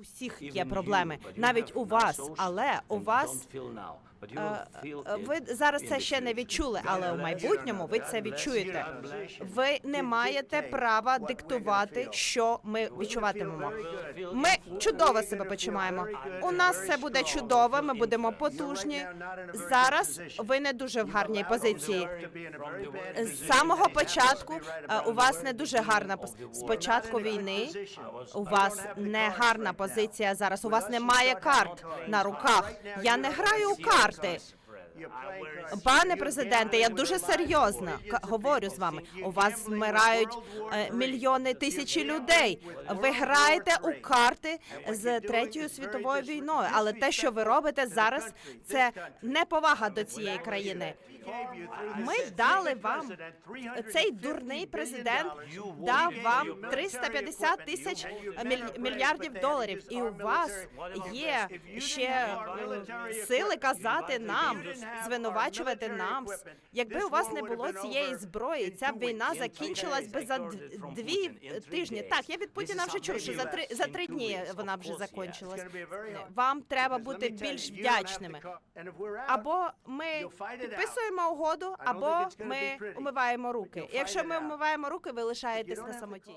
усіх є проблеми, навіть у вас, але у вас ви зараз це ще не відчули, але у майбутньому ви це відчуєте. Ви не маєте права диктувати, що ми відчуватимемо. Ми чудово себе почуваємо. У нас все буде чудово. Ми будемо потужні. Зараз ви не дуже в гарній позиції. З самого початку е, у вас не дуже гарна з початку війни. У вас не гарна позиція зараз. У вас немає карт на руках. Я не граю у карти. Пане президенте, я дуже серйозно говорю з вами. У вас вмирають е, мільйони тисячі людей. Ви граєте у карти з третьою світовою війною, але те, що ви робите зараз, це неповага до цієї країни. Ми дали вам цей дурний президент дав вам 350 тисяч мільярдів доларів, і у вас є ще е, сили казати нам, звинувачувати нам. Якби у вас не було цієї зброї, ця б війна закінчилась би за дві тижні. Так, я від Путіна вже чув, що за три за три дні вона вже закінчилась. Вам треба бути більш вдячними. Або ми підписуємо угоду, або ми умиваємо руки. Якщо ми умиваємо руки, ви лишаєтесь на самоті.